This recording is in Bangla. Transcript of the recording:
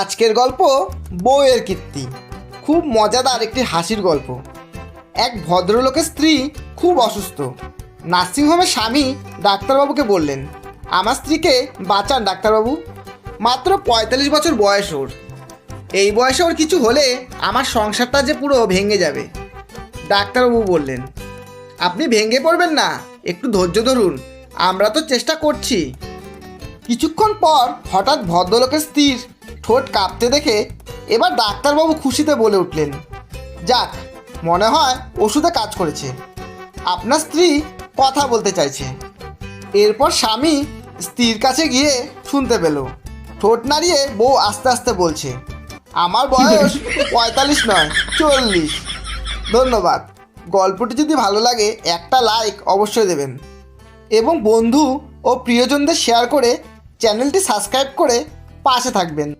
আজকের গল্প বউয়ের কীর্তি। খুব মজাদার একটি হাসির গল্প। এক ভদ্রলোকের স্ত্রী খুব অসুস্থ। নার্সিংহোমের স্বামী ডাক্তারবাবুকে বললেন, আমার স্ত্রীকে বাঁচান ডাক্তারবাবু। মাত্র পঁয়তাল্লিশ বছর বয়স ওর। এই বয়সে ওর কিছু হলে আমার সংসারটা যে পুরো ভেঙে যাবে। ডাক্তারবাবু বললেন, আপনি ভেঙে পড়বেন না, একটু ধৈর্য ধরুন, আমরা তো চেষ্টা করছি। কিছুক্ষণ পর হঠাৎ ভদ্রলোকের স্ত্রীর ঠোঁট কাঁপতে দেখে এবার ডাক্তারবাবু খুশিতে বলে উঠলেন যাক মনে হয় ওষুধে কাজ করেছে। আপনার স্ত্রী কথা বলতে চাইছে। এরপর স্বামী স্ত্রীর কাছে গিয়ে শুনতে পেল। ঠোঁট নাড়িয়ে বউ আস্তে আস্তে বলছে আমার বয়স পঁয়তাল্লিশ নয় চল্লিশ। ধন্যবাদ। গল্পটি যদি ভালো লাগে একটা লাইক অবশ্যই দেবেন। এবং বন্ধু ও প্রিয়জনদের শেয়ার করে চ্যানেলটি সাবস্ক্রাইব করে পাশে থাকবেন।